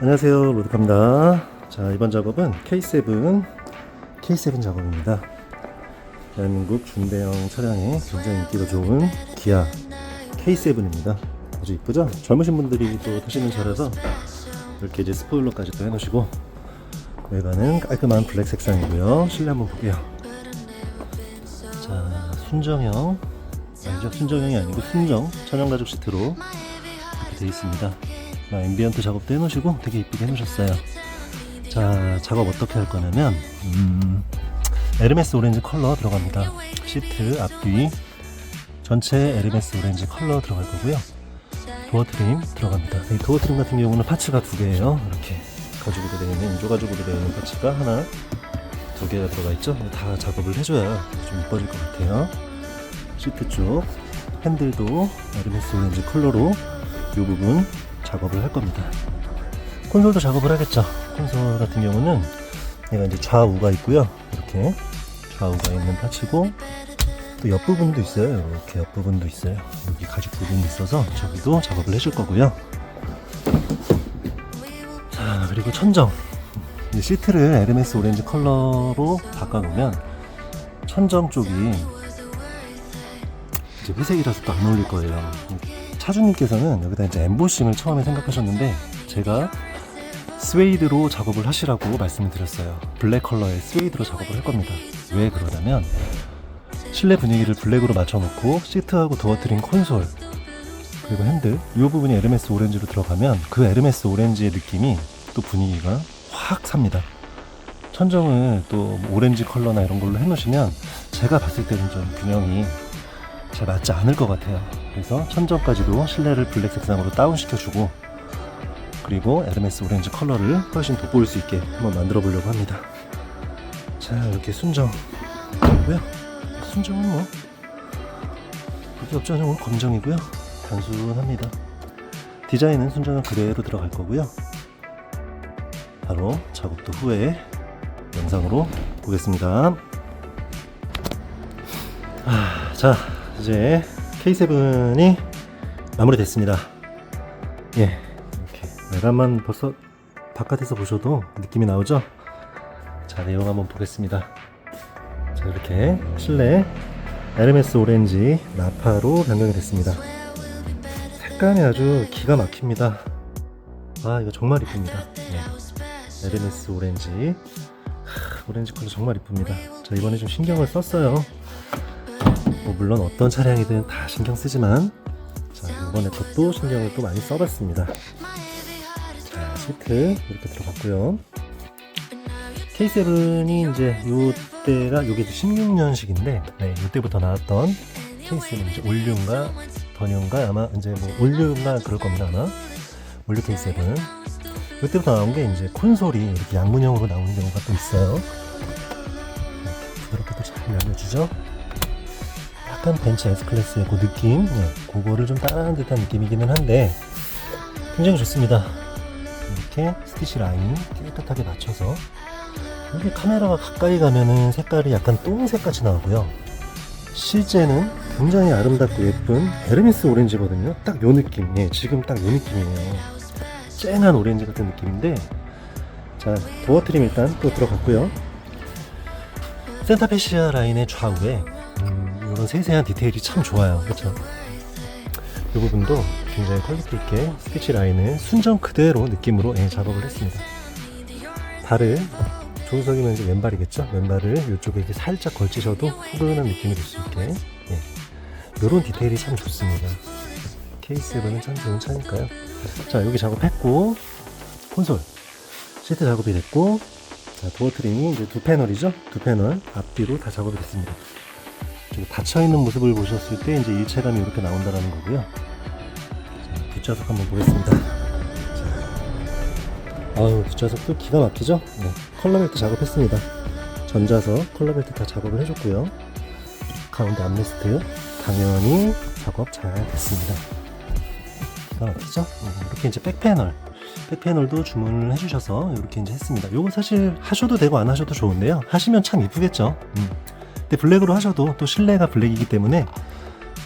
안녕하세요. 로드카입니다. 자 이번 작업은 K7 K7 작업입니다. 대한민국 중대형 차량에 굉장히 인기가 좋은 기아 K7입니다. 아주 이쁘죠? 젊으신 분들이 또 타시는 차라서 이렇게 이제 스포일러까지 또 해놓으시고 외관은 깔끔한 블랙 색상이고요. 실내 한번 볼게요. 자 순정형 아니죠? 순정형이 아니고 순정 천연 가죽 시트로 이렇게 되어 있습니다. 아, 앰비언트 작업도 해놓으시고 되게 이쁘게 해놓으셨어요. 자, 작업 어떻게 할 거냐면, 음, 에르메스 오렌지 컬러 들어갑니다. 시트 앞뒤 전체 에르메스 오렌지 컬러 들어갈 거고요. 도어 트림 들어갑니다. 이 도어 트림 같은 경우는 파츠가 두 개예요. 이렇게 가죽으로 되어 있는 인조 가죽으로 되어 있는 파츠가 하나, 두 개가 들어가 있죠. 다 작업을 해줘야 좀 이뻐질 것 같아요. 시트 쪽 핸들도 에르메스 오렌지 컬러로 이 부분 작업을 할 겁니다. 콘솔도 작업을 하겠죠. 콘솔 같은 경우는 얘가 이제 좌우가 있고요. 이렇게 좌우가 있는 파츠고 또 옆부분도 있어요. 이렇게 옆부분도 있어요. 여기 가죽 부분이 있어서 저기도 작업을 해줄 거고요. 자 그리고 천정 이 시트를 에르메스 오렌지 컬러로 바꿔놓으면 천정 쪽이 이제 회색이라서 또 안 어울릴 거예요. 차주님께서는 여기다 이제 엠보싱을 처음에 생각하셨는데 제가 스웨이드로 작업을 하시라고 말씀을 드렸어요. 블랙 컬러의 스웨이드로 작업을 할 겁니다. 왜 그러냐면 실내 분위기를 블랙으로 맞춰놓고 시트하고 도어 트림 콘솔 그리고 핸들 이 부분이 에르메스 오렌지로 들어가면 그 에르메스 오렌지의 느낌이 또 분위기가 확 삽니다. 천정을 또 오렌지 컬러나 이런 걸로 해놓으시면 제가 봤을 때는 좀 균형이 잘 맞지 않을 것 같아요. 그래서 천정까지도 실내를 블랙 색상으로 다운시켜주고 그리고 에르메스 오렌지 컬러를 훨씬 돋보일 수 있게 한번 만들어 보려고 합니다. 자 이렇게 순정 고요 순정은 뭐 그게 없죠. 오늘 검정이고요. 단순합니다. 디자인은 순정은 그대로 들어갈 거고요. 바로 작업도 후에 영상으로 보겠습니다. 아, 자 이제 K7이 마무리됐습니다. 예, 이렇게 외관만 벌써 바깥에서 보셔도 느낌이 나오죠? 자, 내용 한번 보겠습니다. 자, 이렇게 실내 에르메스 오렌지 나파로 변경이 됐습니다. 색감이 아주 기가 막힙니다. 아, 이거 정말 이쁩니다. 예. 에르메스 오렌지. 하, 오렌지 컬러 정말 이쁩니다. 자, 이번에 좀 신경을 썼어요. 뭐 물론 어떤 차량이든 다 신경 쓰지만 자 이번에 것도 신경을 또 많이 써봤습니다. 자 시트 이렇게 들어갔고요. K7이 이제 요때가 요게 16년식인데 네, 요때부터 나왔던 K7은 이제 올류인가 번유인가 아마 이제 뭐 올류인가 그럴 겁니다 아마. 올류 K7 요때부터 나온 게 이제 콘솔이 이렇게 양문형으로 나오는 경우가 또 있어요. 이렇게 부드럽게 또잘 열려주죠 약간 벤츠 S클래스의 그 느낌 네, 그거를 좀 따라하는 듯한 느낌이기는 한데 굉장히 좋습니다. 이렇게 스티치 라인 깨끗하게 맞춰서 이게 카메라가 가까이 가면은 색깔이 약간 똥색 같이 나오고요. 실제는 굉장히 아름답고 예쁜 에르메스 오렌지거든요. 딱 요 느낌 예, 지금 딱 요 느낌이에요. 쨍한 오렌지 같은 느낌인데 자 도어 트림 일단 또 들어갔고요. 센타페시아 라인의 좌우에 음, 이런 세세한 디테일이 참 좋아요. 그렇죠? 이 부분도 굉장히 퀄리티 있게 스티치 라인을 순정 그대로 느낌으로 예, 작업을 했습니다. 발을 조수석이면 이제 왼발이겠죠? 왼발을 이쪽에 이렇게 살짝 걸치셔도 푸근한 느낌이 들 수 있게 예. 이런 디테일이 참 좋습니다. 케이스로는 참 좋은 차니까요. 자 여기 작업했고 콘솔 시트 작업이 됐고 자 도어 트림이 이제 두 패널이죠? 두 패널 앞뒤로 다 작업이 됐습니다. 닫혀 있는 모습을 보셨을 때 이제 일체감이 이렇게 나온다는 거고요. 자, 뒷좌석 한번 보겠습니다. 자, 아유 뒷좌석도 기가 막히죠? 네, 컬러벨트 작업했습니다. 전좌석 컬러벨트 다 작업을 해줬고요. 가운데 암레스트 당연히 작업 잘 됐습니다. 기가 막히죠? 네, 이렇게 이제 백패널 백패널도 주문을 해주셔서 이렇게 이제 했습니다. 이거 사실 하셔도 되고 안 하셔도 좋은데요. 하시면 참 이쁘겠죠. 음. 근데 블랙으로 하셔도 또 실내가 블랙이기 때문에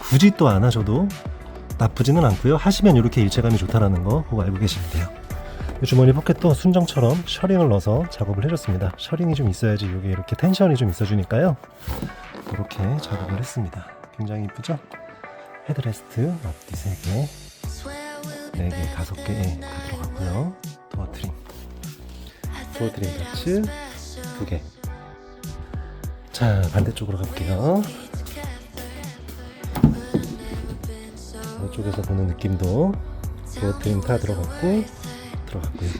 굳이 또 안 하셔도 나쁘지는 않고요. 하시면 이렇게 일체감이 좋다라는 거 꼭 알고 계시면 돼요. 이 주머니 포켓도 순정처럼 셔링을 넣어서 작업을 해줬습니다. 셔링이 좀 있어야지 이게 이렇게 텐션이 좀 있어주니까요. 이렇게 작업을 했습니다. 굉장히 이쁘죠? 헤드레스트 앞뒤 3개, 4개, 5개 다 들어갔고요. 도어 트림, 도어 트림 파츠 2개. 자, 반대쪽으로 가볼게요. 이쪽에서 보는 느낌도 트림 다 들어갔고, 들어갔고요.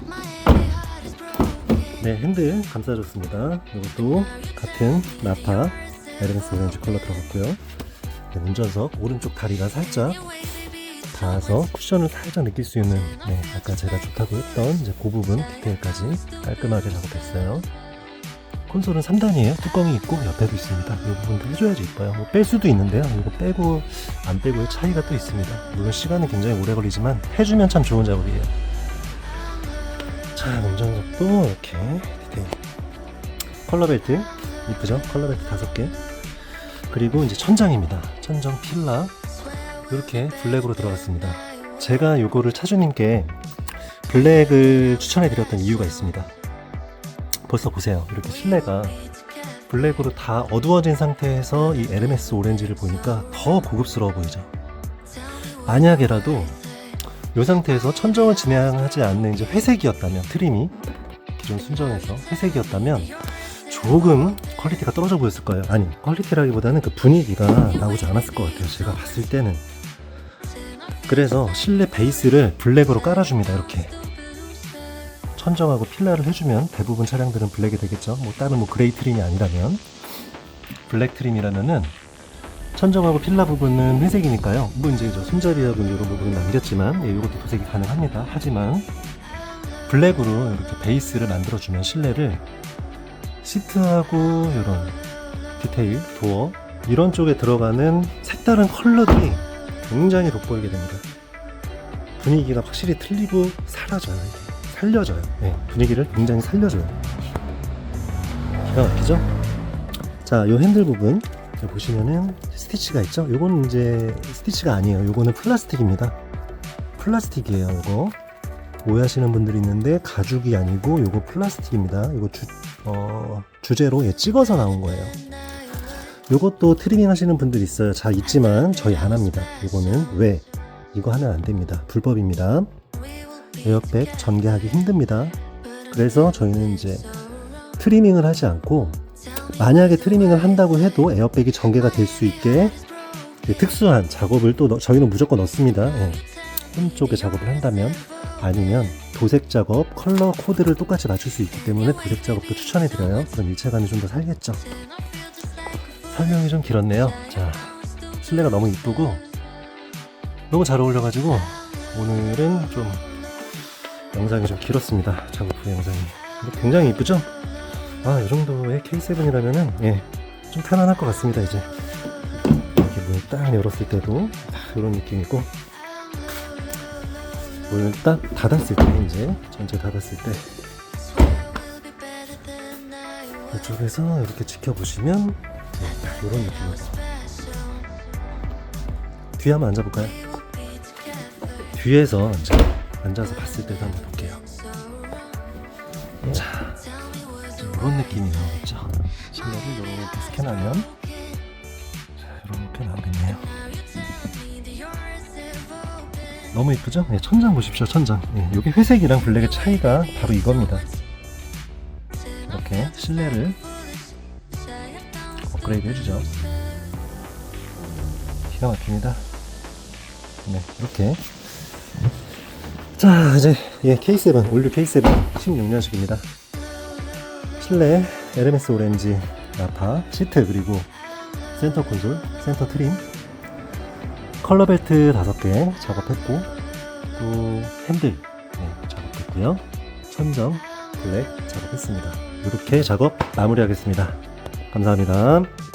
네, 핸들 감싸줬습니다. 이것도 같은 나파 에르메스 오렌지 컬러 들어갔고요. 네, 운전석 오른쪽 다리가 살짝 닿아서 쿠션을 살짝 느낄 수 있는 네, 아까 제가 좋다고 했던 이제 그 부분 디테일까지 깔끔하게 작업했어요. 콘솔은 3단이에요. 뚜껑이 있고 옆에도 있습니다. 이 부분도 해줘야지 이뻐요. 뭐 뺄 수도 있는데요. 이거 빼고 안 빼고의 차이가 또 있습니다. 물론 시간은 굉장히 오래 걸리지만 해주면 참 좋은 작업이에요. 자, 운전석도 이렇게 디테일. 컬러 벨트 이쁘죠? 컬러 벨트 다섯 개. 그리고 이제 천장입니다. 천정 필라 이렇게 블랙으로 들어갔습니다. 제가 요거를 차주님께 블랙을 추천해 드렸던 이유가 있습니다. 벌써 보세요. 이렇게 실내가 블랙으로 다 어두워진 상태에서 이 에르메스 오렌지를 보니까 더 고급스러워 보이죠. 만약에라도 이 상태에서 천정을 진행하지 않는 이제 회색이었다면 트림이 기존 순정에서 회색이었다면 조금 퀄리티가 떨어져 보였을 거예요. 아니 퀄리티라기보다는 그 분위기가 나오지 않았을 것 같아요. 제가 봤을 때는 그래서 실내 베이스를 블랙으로 깔아줍니다. 이렇게 천정하고 필라를 해주면 대부분 차량들은 블랙이 되겠죠. 뭐 다른 뭐 그레이 트림이 아니라면 블랙 트림이라면은 천정하고 필라 부분은 회색이니까요. 뭐 이제 저 손잡이하고 이런 부분은 남겼지만 예, 이것도 도색이 가능합니다. 하지만 블랙으로 이렇게 베이스를 만들어주면 실내를 시트하고 이런 디테일, 도어 이런 쪽에 들어가는 색다른 컬러들이 굉장히 돋보이게 됩니다. 분위기가 확실히 틀리고 사라져요. 이게. 살려져요. 네, 분위기를 굉장히 살려줘요. 기가 막히죠? 자, 이 핸들 부분 보시면은 스티치가 있죠? 요거는 이제 스티치가 아니에요. 요거는 플라스틱입니다. 플라스틱이에요. 요거 오해하시는 분들이 있는데 가죽이 아니고 요거 플라스틱입니다. 요거 주, 어, 주제로 예, 찍어서 나온 거예요. 요것도 트리밍 하시는 분들 있어요. 잘 있지만 저희 안 합니다. 요거는 왜? 이거 하면 안 됩니다. 불법입니다. 에어백 전개하기 힘듭니다. 그래서 저희는 이제 트리밍을 하지 않고 만약에 트리밍을 한다고 해도 에어백이 전개가 될 수 있게 그 특수한 작업을 또 넣- 저희는 무조건 넣습니다. 예. 홈 쪽에 작업을 한다면 아니면 도색 작업, 컬러 코드를 똑같이 맞출 수 있기 때문에 도색 작업도 추천해 드려요. 그럼 일체감이 좀 더 살겠죠. 설명이 좀 길었네요. 자, 실내가 너무 이쁘고 너무 잘 어울려가지고 오늘은 좀 영상이 좀 길었습니다. 작업 후 영상이. 굉장히 이쁘죠? 아, 이 정도의 K7이라면은, 예, 좀 편안할 것 같습니다, 이제. 이렇게 문을 딱 열었을 때도, 딱 이런 느낌이고, 문을 딱 닫았을 때, 이제, 전체 닫았을 때, 이쪽에서 이렇게 지켜보시면, 네, 딱 이런 느낌이고. 뒤에 한번 앉아볼까요? 뒤에서 이제 앉아서 봤을 때도 한번 볼게요. 자, 이런 느낌이 나오겠죠. 실내를 이렇게 스캔하면 자, 이렇게 나오겠네요. 너무 이쁘죠? 네, 천장 보십시오, 천장. 네, 이게 회색이랑 블랙의 차이가 바로 이겁니다. 이렇게 실내를 업그레이드 해주죠. 기가 막힙니다. 네, 이렇게 자 이제 예 K7 올류 K7 16년식입니다. 실내 에르메스 오렌지 나파 시트 그리고 센터 콘솔 센터 트림. 컬러 벨트 5개 작업했고 또 핸들 네, 작업했고요. 천정 블랙 작업했습니다. 이렇게 작업 마무리하겠습니다. 감사합니다